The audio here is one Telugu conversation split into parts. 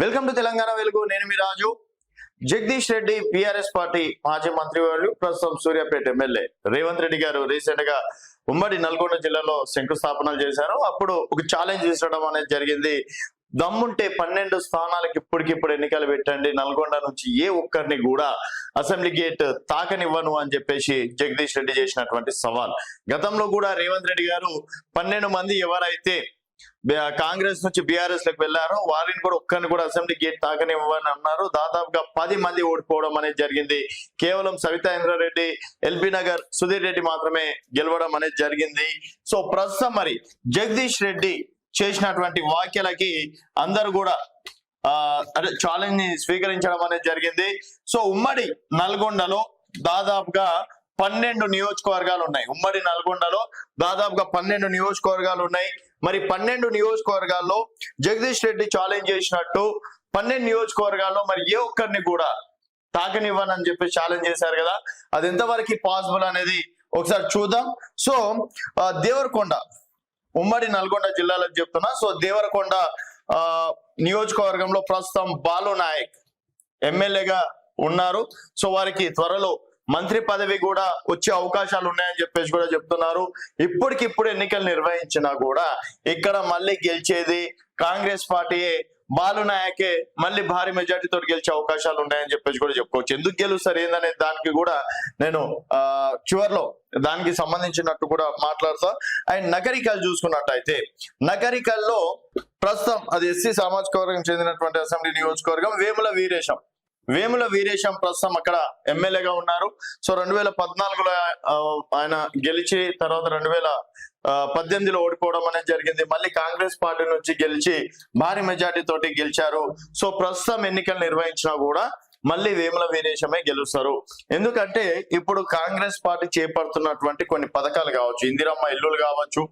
వెల్కమ్ టు తెలంగాణ వెలుగు నేను మీ రాజు. జగదీష్ రెడ్డి పిఆర్ఎస్ పార్టీ మాజీ మంత్రివర్యులు ప్రస్తుతం సూర్యాపేట ఎమ్మెల్యే రేవంత్ రెడ్డి గారు రీసెంట్గా ఉమ్మడి నల్గొండ జిల్లాలో శంకుస్థాపనలు చేశారు. అప్పుడు ఒక ఛాలెంజ్ తీసుకోవడం అనేది జరిగింది. దమ్ముంటే పన్నెండు స్థానాలకు ఇప్పటికిప్పుడు ఎన్నికలు పెట్టండి. నల్గొండ నుంచి ఏ ఒక్కరిని కూడా అసెంబ్లీ గేట్ తాకనివ్వను అని చెప్పేసి జగదీష్ రెడ్డి చేసినటువంటి సవాల్. గతంలో కూడా రేవంత్ రెడ్డి గారు పన్నెండు మంది ఎవరైతే కాంగ్రెస్ నుంచి బీఆర్ఎస్లకు వెళ్ళారు వారిని కూడా ఒక్కరిని కూడా అసెంబ్లీ గేట్ తాకనివ్వని అన్నారు. దాదాపుగా పది మంది ఓడిపోవడం అనేది జరిగింది. కేవలం సవితా ఇంద్రారెడ్డి ఎల్బీ నగర్ సుధీర్ రెడ్డి మాత్రమే గెలవడం అనేది జరిగింది. సో ప్రస్తుతం మరి జగదీష్ రెడ్డి చేసినటువంటి వ్యాఖ్యలకి అందరు కూడా ఆ అదే ఛాలెంజ్ని స్వీకరించడం అనేది జరిగింది. సో ఉమ్మడి నల్గొండలో దాదాపుగా పన్నెండు నియోజకవర్గాలు ఉన్నాయి. ఉమ్మడి నల్గొండలో దాదాపుగా పన్నెండు నియోజకవర్గాలు ఉన్నాయి. మరి పన్నెండు నియోజకవర్గాల్లో జగదీష్ రెడ్డి ఛాలెంజ్ చేసినట్టు పన్నెండు నియోజకవర్గాల్లో మరి ఏ ఒక్కరిని కూడా తాకనివ్వనని చెప్పి ఛాలెంజ్ చేశారు కదా. అది ఎంతవరకు పాసిబుల్ అనేది ఒకసారి చూద్దాం. సో దేవరకొండ ఉమ్మడి నల్గొండ జిల్లాలో చెప్తున్నా. సో దేవరకొండ ఆ నియోజకవర్గంలో ప్రస్తుతం బాలు నాయక్ ఎమ్మెల్యేగా ఉన్నారు. సో వారికి త్వరలో మంత్రి పదవి కూడా వచ్చే అవకాశాలు ఉన్నాయని చెప్పేసి కూడా చెప్తున్నారు. ఇప్పటికిప్పుడు ఎన్నికలు నిర్వహించినా కూడా ఇక్కడ మళ్ళీ గెలిచేది కాంగ్రెస్ పార్టీయే. బాలు నాయకే మళ్ళీ భారీ మెజార్టీతో గెలిచే అవకాశాలు ఉన్నాయని చెప్పేసి కూడా చెప్పుకోవచ్చు. ఎందుకు గెలుస్తారు? ఏందనే దానికి కూడా నేను ఆ చివర్లో దానికి సంబంధించినట్టు కూడా మాట్లాడతా. అండ్ నగరికలు చూసుకున్నట్టయితే నగరికల్లో ప్రస్తుతం అది ఎస్సీ సామాజిక వర్గం చెందినటువంటి అసెంబ్లీ నియోజకవర్గం వేముల వీరేశం. వేముల వీరేశం ప్రస్తుతం అక్కడ ఎమ్మెల్యేగా ఉన్నారు. సో రెండు వేల పద్నాలుగులో ఆయన గెలిచి తర్వాత రెండు వేల పద్దెనిమిదిలో ఓడిపోవడం అనేది జరిగింది. మళ్ళీ కాంగ్రెస్ పార్టీ నుంచి గెలిచి భారీ మెజార్టీ తోటి గెలిచారు. సో ప్రస్తుతం ఎన్నికలు నిర్వహించినా కూడా మళ్ళీ వేముల వీరేశమే గెలుస్తారు. ఎందుకంటే ఇప్పుడు కాంగ్రెస్ పార్టీ చేపడుతున్నటువంటి కొన్ని పథకాలు కావచ్చు ఇందిరమ్మ ఇల్లులు కావచ్చు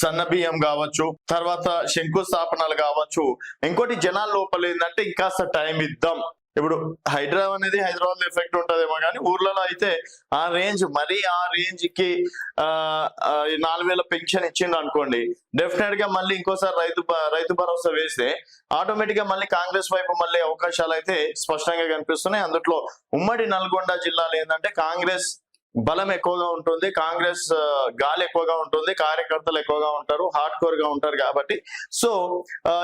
సన్న బియ్యం కావచ్చు తర్వాత శంకుస్థాపనలు కావచ్చు. ఇంకోటి జనాల లోపల ఏంటంటే ఇంకాస్త టైం ఇద్దాం. ఇప్పుడు హైదరాబాద్ అనేది హైదరాబాద్లో ఎఫెక్ట్ ఉంటదేమో కానీ ఊర్లలో అయితే ఆ రేంజ్ మరీ ఆ రేంజ్కి నాలుగు వేల పెన్షన్ ఇచ్చిండు అనుకోండి డెఫినెట్గా మళ్ళీ ఇంకోసారి రైతు రైతు భరోసా వేస్తే ఆటోమేటిక్గా మళ్ళీ కాంగ్రెస్ వైపు మళ్ళీ అవకాశాలు అయితే స్పష్టంగా కనిపిస్తున్నాయి. అందుట్లో ఉమ్మడి నల్గొండ జిల్లాలో ఏంటంటే కాంగ్రెస్ బలం ఎక్కువగా ఉంటుంది కాంగ్రెస్ గాలి ఎక్కువగా ఉంటుంది కార్యకర్తలు ఎక్కువగా ఉంటారు హార్డ్ కోర్గా ఉంటారు కాబట్టి. సో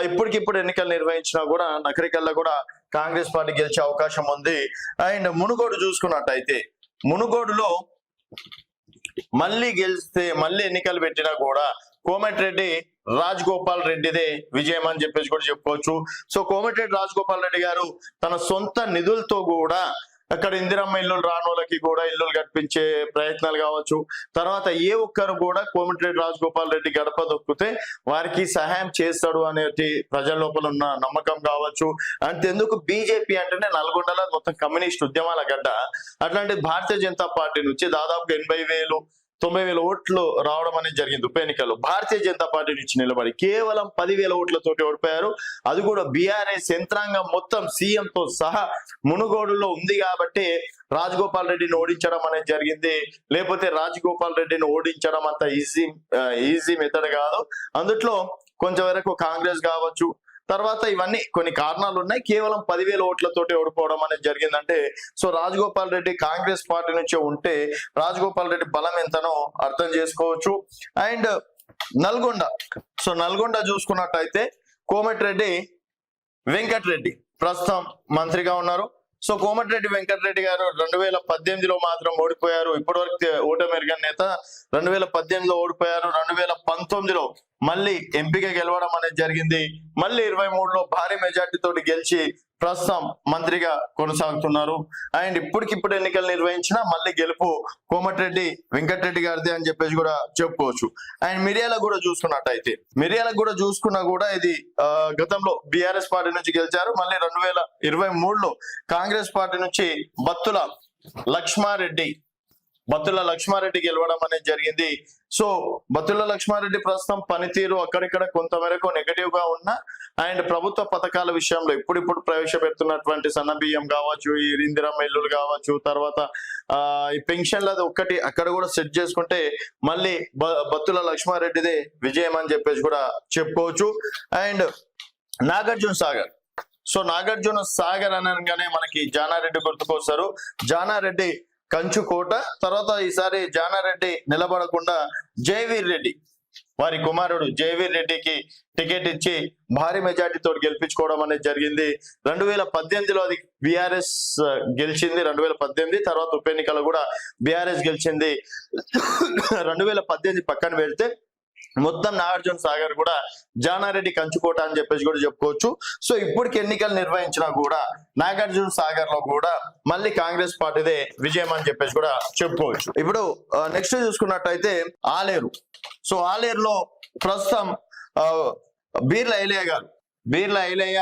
ఇప్పటికిప్పుడు ఎన్నికలు నిర్వహించినా కూడా నకరికల్లా కూడా కాంగ్రెస్ పార్టీ గెలిచే అవకాశం ఉంది. అండ్ మునుగోడు చూసుకున్నట్టయితే మునుగోడులో మళ్ళీ గెలిస్తే మళ్ళీ ఎన్నికలు పెట్టినా కూడా కోమటిరెడ్డి రాజ్ గోపాల్ రెడ్డిదే విజయం అని చెప్పేసి కూడా చెప్పుకోవచ్చు. సో కోమటిరెడ్డి రాజ్ గోపాల్ రెడ్డి గారు తన సొంత నిధులతో కూడా అక్కడ ఇందిరమ్మ ఇల్లులు రానోళ్ళకి కూడా ఇల్లులు కట్టించే ప్రయత్నాలు కావచ్చు. తర్వాత ఏ ఒక్కరు కూడా కోమటిరెడ్డి రాజగోపాల్ రెడ్డి గడప దొక్కితే వారికి సహాయం చేస్తాడు అనేది ప్రజల లోపల ఉన్న నమ్మకం కావచ్చు. అంతెందుకు బీజేపీ అంటేనే నల్గొండలో మొత్తం కమ్యూనిస్ట్ ఉద్యమాల గడ్డ. అట్లాంటి భారతీయ జనతా పార్టీ నుంచి దాదాపు ఎనభై వేలు తొంభై వేల ఓట్లు రావడం అనేది జరిగింది ఉప ఎన్నికల్లో. భారతీయ జనతా పార్టీ నుంచి నిలబడి కేవలం పదివేల ఓట్లతోటి ఓడిపోయారు. అది కూడా బీఆర్ఎస్ యంత్రాంగం మొత్తం సీఎంతో సహా మునుగోడులో ఉంది కాబట్టి రాజగోపాల్ రెడ్డిని ఓడించడం అనేది జరిగింది. లేకపోతే రాజగోపాల్ రెడ్డిని ఓడించడం అంత ఈజీ ఈజీ మెథడ్ కాదు. అందుట్లో కొంచెం వరకు కాంగ్రెస్ కావచ్చు తర్వాత ఇవన్నీ కొన్ని కారణాలు ఉన్నాయి కేవలం పదివేల ఓట్లతోటి ఓడిపోవడం అనేది జరిగిందంటే సో రాజగోపాల్ రెడ్డి కాంగ్రెస్ పార్టీ నుంచి ఉంటే రాజగోపాల్ రెడ్డి బలం ఎంతనో అర్థం చేసుకోవచ్చు. అండ్ నల్గొండ సో నల్గొండ చూసుకున్నట్టయితే కోమటిరెడ్డి వెంకటరెడ్డి ప్రస్తుతం మంత్రిగా ఉన్నారు. సో కోమటిరెడ్డి వెంకటరెడ్డి గారు రెండు వేల పద్దెనిమిదిలో మాత్రం ఓడిపోయారు. ఇప్పటివరకు వరకు ఓటమి ఎరగని నేత రెండు వేల పద్దెనిమిదిలో ఓడిపోయారు. రెండు వేల పంతొమ్మిదిలో మళ్ళీ ఎంపిక గెలవడం అనేది జరిగింది. మళ్ళీ ఇరవై మూడులో భారీ మెజార్టీ తోటి గెలిచి ప్రస్తుతం మంత్రిగా కొనసాగుతున్నారు. అండ్ ఇప్పటికిప్పుడు ఎన్నికలు నిర్వహించిన మళ్ళీ గెలుపు కోమటిరెడ్డి వెంకటరెడ్డి గారిది అని చెప్పేసి కూడా చెప్పుకోవచ్చు. అండ్ మిరియాల కూడా చూసుకున్నట్టయితే మిరియాలకు కూడా చూసుకున్నా కూడా ఇది గతంలో బీఆర్ఎస్ పార్టీ నుంచి గెలిచారు. మళ్ళీ రెండు వేల ఇరవై మూడులో కాంగ్రెస్ పార్టీ నుంచి బత్తుల లక్ష్మారెడ్డి బత్తుల లక్ష్మారెడ్డి గెలవడం అనేది జరిగింది. సో బత్తుల లక్ష్మారెడ్డి ప్రస్తుతం పనితీరు అక్కడిక్కడ కొంతమేరకు నెగటివ్గా ఉన్న అండ్ ప్రభుత్వ పథకాల విషయంలో ఇప్పుడిప్పుడు ప్రవేశపెడుతున్నటువంటి సన్న బియ్యం కావచ్చు ఈ ఇందిరమ్మ ఇల్లులు కావచ్చు తర్వాత ఆ ఈ పెన్షన్లది ఒక్కటి అక్కడ కూడా సెట్ చేసుకుంటే మళ్ళీ బ- బత్తుల లక్ష్మారెడ్డిదే విజయం అని చెప్పేసి కూడా చెప్పుకోవచ్చు. అండ్ నాగార్జున సాగర్. సో నాగార్జున సాగర్ అనగానే మనకి జానారెడ్డి గుర్తుకొస్తారు. జానారెడ్డి కంచుకోట తర్వాత ఈసారి జానారెడ్డి నిలబడకుండా జయవీర్ రెడ్డి. వారి కుమారుడు జయవీర్ రెడ్డికి టికెట్ ఇచ్చి భారీ మెజార్టీతో గెలిపించుకోవడం అనేది జరిగింది. రెండు వేల పద్దెనిమిదిలో అది బీఆర్ఎస్ గెలిచింది. రెండు వేల పద్దెనిమిది తర్వాత ఉప ఎన్నికలు కూడా బీఆర్ఎస్ గెలిచింది. రెండు వేల పద్దెనిమిది పక్కన పెడితే మొత్తం నాగార్జున సాగర్ కూడా జానారెడ్డి కంచుకోట అని చెప్పేసి కూడా చెప్పుకోవచ్చు. సో ఇప్పటికి ఎన్నికలు నిర్వహించినా కూడా నాగార్జున సాగర్లో కూడా మళ్ళీ కాంగ్రెస్ పార్టీదే విజయం అని చెప్పేసి కూడా చెప్పుకోవచ్చు. ఇప్పుడు నెక్స్ట్ చూసుకున్నట్టయితే ఆలేరు. సో ఆలేరులో ప్రస్తుతం బీర్ల ఐలయ్య గారు బీర్ల ఐలయ్య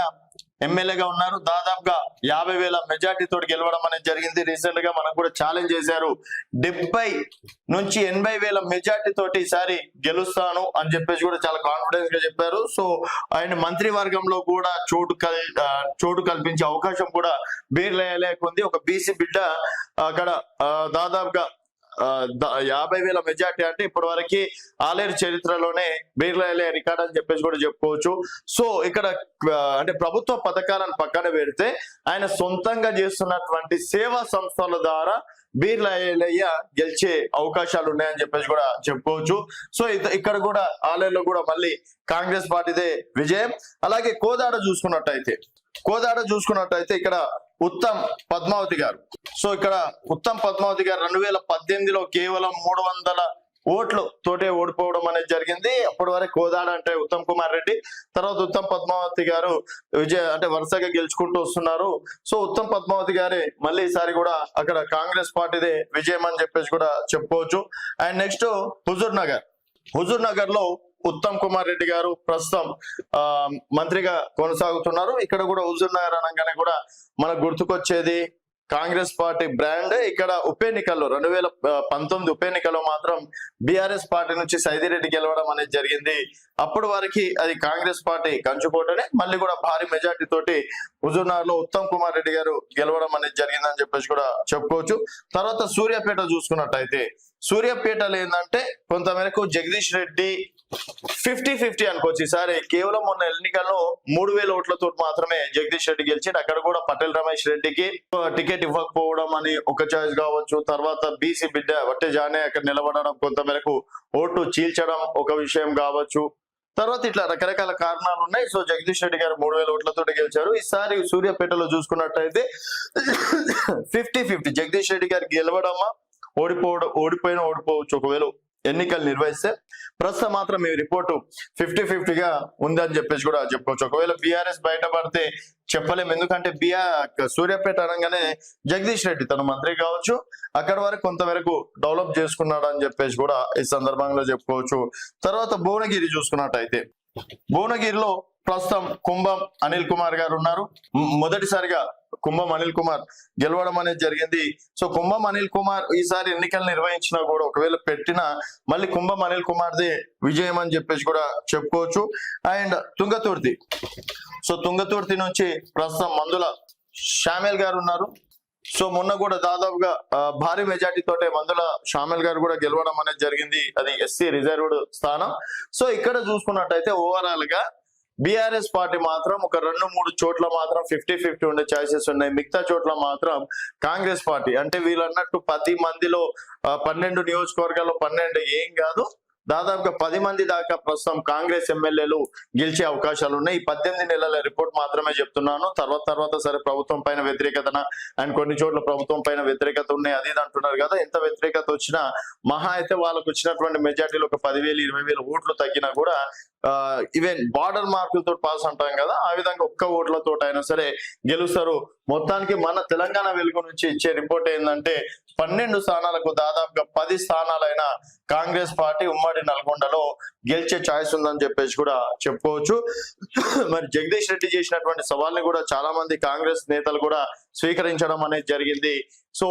ఎమ్మెల్యేగా ఉన్నారు. దాదాపుగా యాభై వేల మెజార్టీ తోటి గెలవడం అనేది జరిగింది. రీసెంట్గా మనకు కూడా ఛాలెంజ్ చేశారు. డెబ్బై నుంచి ఎనభై వేల మెజార్టీ తోటి ఈసారి గెలుస్తాను అని చెప్పేసి కూడా చాలా కాన్ఫిడెన్స్గా చెప్పారు. సో ఆయన మంత్రివర్గంలో కూడా చోటు కల్ చోటు కల్పించే అవకాశం కూడా బీర్లేకుంది ఒక బీసీ బిడ్డ అక్కడ దాదాపుగా యాభై వేల మెజార్టీ అంటే ఇప్పటి వరకు ఆలేరు చరిత్రలోనే బీర్లే రికార్డ్ అని చెప్పేసి కూడా చెప్పుకోవచ్చు. సో ఇక్కడ అంటే ప్రభుత్వ పథకాలను పక్కన పెడితే ఆయన సొంతంగా చేస్తున్నటువంటి సేవా సంస్థల ద్వారా బీర్లయ్య గెలిచే అవకాశాలు ఉన్నాయని చెప్పేసి కూడా చెప్పుకోవచ్చు. సో ఇక్కడ కూడా ఆలయంలో కూడా మళ్ళీ కాంగ్రెస్ పార్టీదే విజయం. అలాగే కోదాడ చూసుకున్నట్టయితే కోదాడ చూసుకున్నట్టయితే ఇక్కడ ఉత్తమ్ పద్మావతి గారు. సో ఇక్కడ ఉత్తమ్ పద్మావతి గారు రెండు వేల పద్దెనిమిదిలో కేవలం మూడు వందల ఓట్లు తోటే ఓడిపోవడం అనేది జరిగింది. అప్పటి వరకు కోదాడ అంటే ఉత్తమ్ కుమార్ రెడ్డి తర్వాత ఉత్తమ్ పద్మావతి గారు విజయ అంటే వరుసగా గెలుచుకుంటూ వస్తున్నారు. సో ఉత్తమ్ పద్మావతి గారే మళ్ళీ ఈసారి కూడా అక్కడ కాంగ్రెస్ పార్టీదే విజయం అని చెప్పేసి కూడా చెప్పుకోవచ్చు. And next Huzur Nagar. Huzur నగర్లో ఉత్తమ్ కుమార్ రెడ్డి గారు ప్రస్తుతం ఆ మంత్రిగా కొనసాగుతున్నారు. ఇక్కడ కూడా హుజూర్ నగర్ అనగానే కూడా మనకు గుర్తుకొచ్చేది కాంగ్రెస్ పార్టీ బ్రాండ్. ఇక్కడ ఉప ఎన్నికల్లో రెండు వేల పంతొమ్మిది ఉప ఎన్నికల్లో మాత్రం బీఆర్ఎస్ పార్టీ నుంచి సైదిరెడ్డి గెలవడం అనేది జరిగింది. అప్పుడు వారికి అది కాంగ్రెస్ పార్టీ కంచుకోటనే మళ్ళీ కూడా భారీ మెజార్టీ తోటి హుజూర్నగర్లో ఉత్తమ్ కుమార్ రెడ్డి గారు గెలవడం అనేది జరిగిందని చెప్పేసి కూడా చెప్పుకోవచ్చు. తర్వాత సూర్యాపేట చూసుకున్నట్టయితే సూర్యాపేటలో ఏంటంటే కొంతమేరకు జగదీష్ రెడ్డి ఫిఫ్టీ ఫిఫ్టీ అనుకోవచ్చు. ఈసారి కేవలం మొన్న ఎన్నికల్లో మూడు వేల ఓట్లతో మాత్రమే జగదీష్ రెడ్డి గెలిచిండు. అక్కడ కూడా పటేల్ రమేష్ రెడ్డికి టికెట్ ఇవ్వకపోవడం అని ఒక చాయిస్ కావచ్చు. తర్వాత బీసీ బిడ్డ వట్టే జానే అక్కడ నిలబడడం కొంతమేరకు ఓటు చీల్చడం ఒక విషయం కావచ్చు. తర్వాత ఇట్లా రకరకాల కారణాలు ఉన్నాయి. సో జగదీష్ రెడ్డి గారు మూడు వేల ఓట్లతో గెలిచారు. ఈసారి సూర్యాపేటలో చూసుకున్నట్టయితే ఫిఫ్టీ ఫిఫ్టీ జగదీష్ రెడ్డి గారు గెలవడమా ఓడిపోవడం ఓడిపోయినా ఓడిపోవచ్చు. ఒకవేళ ఎన్నికలు నిర్వహిస్తే ప్రస్తుతం మాత్రం ఈ రిపోర్టు ఫిఫ్టీ ఫిఫ్టీగా ఉందని చెప్పేసి కూడా చెప్పుకోవచ్చు. ఒకవేళ బీఆర్ఎస్ బయటపడితే చెప్పలేము. ఎందుకంటే బిఆర్ సూర్యాపేట అనగానే జగదీష్ రెడ్డి తన మంత్రి కావచ్చు. అక్కడ వరకు కొంతవరకు డెవలప్ చేసుకున్నాడు అని చెప్పేసి కూడా ఈ సందర్భంలో చెప్పుకోవచ్చు. తర్వాత భువనగిరి చూసుకున్నట్టయితే భువనగిరిలో ప్రస్తుతం కుంభం అనిల్ కుమార్ గారు ఉన్నారు. మొదటిసారిగా కుంభం అనిల్ కుమార్ గెలవడం అనేది జరిగింది. సో కుంభం అనిల్ కుమార్ ఈసారి ఎన్నికలు నిర్వహించినా కూడా ఒకవేళ పెట్టినా మళ్ళీ కుంభం అనిల్ కుమార్దే విజయం అని చెప్పేసి కూడా చెప్పుకోవచ్చు. అండ్ తుంగతుర్తి. సో తుంగతుర్తి నుంచి ప్రస్తుతం మందుల షామేల్ గారు ఉన్నారు. సో మొన్న కూడా దాదాపుగా భారీ మెజార్టీ తోటే మందుల షామిల్ గారు కూడా గెలవడం అనేది జరిగింది. అది ఎస్సీ రిజర్వ్డ్ స్థానం. సో ఇక్కడ చూసుకున్నట్టయితే ఓవరాల్గా బీఆర్ఎస్ పార్టీ మాత్రం ఒక రెండు మూడు చోట్ల మాత్రం ఫిఫ్టీ ఫిఫ్టీ ఉండే ఛాయిసెస్ ఉన్నాయి. మిగతా చోట్ల మాత్రం కాంగ్రెస్ పార్టీ. అంటే వీళ్ళన్నట్టు పది మందిలో పన్నెండు నియోజకవర్గాల్లో పన్నెండు ఏం కాదు. దాదాపుగా పది మంది దాకా ప్రస్తుతం కాంగ్రెస్ ఎమ్మెల్యేలు గెలిచే అవకాశాలు ఉన్నాయి. ఈ పద్దెనిమిది నెలల రిపోర్ట్ మాత్రమే చెప్తున్నాను. తర్వాత తర్వాత సరే ప్రభుత్వం పైన వ్యతిరేకతన అండ్ కొన్ని చోట్ల ప్రభుత్వం పైన వ్యతిరేకత ఉన్నాయి. అది ఇది అంటున్నారు కదా. ఎంత వ్యతిరేకత వచ్చినా మహా అయితే వాళ్ళకు వచ్చినటువంటి మెజార్టీలో ఒక పదివేలు ఇరవై వేల ఓట్లు తగ్గినా కూడా ఈవెన్ బార్డర్ మార్కులతో పాస్ అంటాం కదా ఆ విధంగా ఒక్క ఓట్లతో అయినా సరే గెలుస్తారు. మొత్తానికి మన తెలంగాణ వెలుగు నుంచి ఇచ్చే రిపోర్ట్ ఏంటంటే పన్నెండు స్థానాలకు దాదాపుగా పది స్థానాలైన కాంగ్రెస్ పార్టీ ఉమ్మడి నల్గొండలో గెలిచే ఛాయిస్ ఉందని చెప్పేసి కూడా చెప్పుకోవచ్చు. మరి జగదీష్ రెడ్డి చేసినటువంటి సవాల్ని కూడా చాలా మంది కాంగ్రెస్ నేతలు కూడా స్వీకరించడం అనేది జరిగింది. సో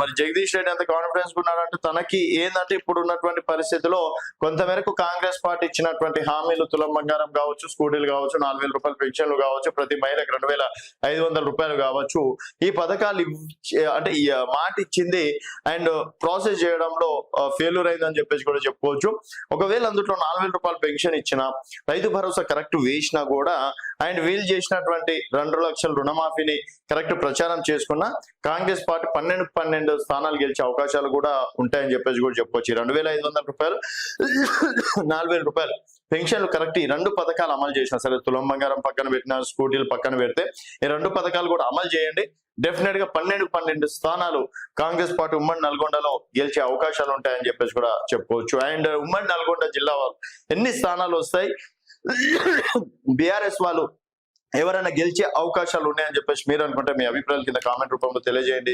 మరి జగదీష్ రెడ్డి ఎంత కాన్ఫిడెన్స్ ఉన్నాడంటే తనకి ఏంటంటే ఇప్పుడు ఉన్నటువంటి పరిస్థితిలో కొంతమేరకు కాంగ్రెస్ పార్టీ ఇచ్చినటువంటి హామీలు తులం బంగారం కావచ్చు స్కూటీలు కావచ్చు నాలుగు వేల రూపాయలు పెన్షన్లు కావచ్చు ప్రతి మహిళకు రెండు వేల ఐదు వందల రూపాయలు కావచ్చు. ఈ పథకాలు అంటే ఈ మాట ఇచ్చింది అండ్ ప్రాసెస్ చేయడంలో ఫెయిల్యూర్ అయిందని చెప్పేసి కూడా చెప్పుకోవచ్చు. ఒకవేళ అందులో నాలుగు వేల పెన్షన్ ఇచ్చిన రైతు భరోసా కరెక్ట్ వేసినా కూడా అండ్ వీళ్ళు చేసినటువంటి రెండు లక్షల రుణమాఫీని కరెక్ట్ ప్రచారం చేసుకున్న కాంగ్రెస్ పాటు పన్నెండు పన్నెండు స్థానాలు గెలిచే అవకాశాలు కూడా ఉంటాయని చెప్పేసి కూడా చెప్పుకోవచ్చు. రెండు వేల ఐదు వందల రూపాయలు నాలుగు వేల రూపాయలు పెన్షన్లు కరెక్ట్ ఈ రెండు పథకాలు అమలు చేసిన సరే తులం బంగారం పక్కన పెట్టిన స్కూటీలు పక్కన పెడితే ఈ రెండు పథకాలు కూడా అమలు చేయండి. డెఫినెట్గా పన్నెండు పన్నెండు స్థానాలు కాంగ్రెస్ పార్టీ ఉమ్మడి నల్గొండలో గెలిచే అవకాశాలు ఉంటాయని చెప్పేసి కూడా చెప్పుకోవచ్చు. అండ్ ఉమ్మడి నల్గొండ జిల్లా వాళ్ళు ఎన్ని స్థానాలు వస్తాయి? బీఆర్ఎస్ వాళ్ళు ఎవరైనా గెలిచే అవకాశాలు ఉన్నాయని చెప్పేసి మీరు అనుకుంటే మీ అభిప్రాయాలు కింద కామెంట్ రూపంలో తెలియజేయండి.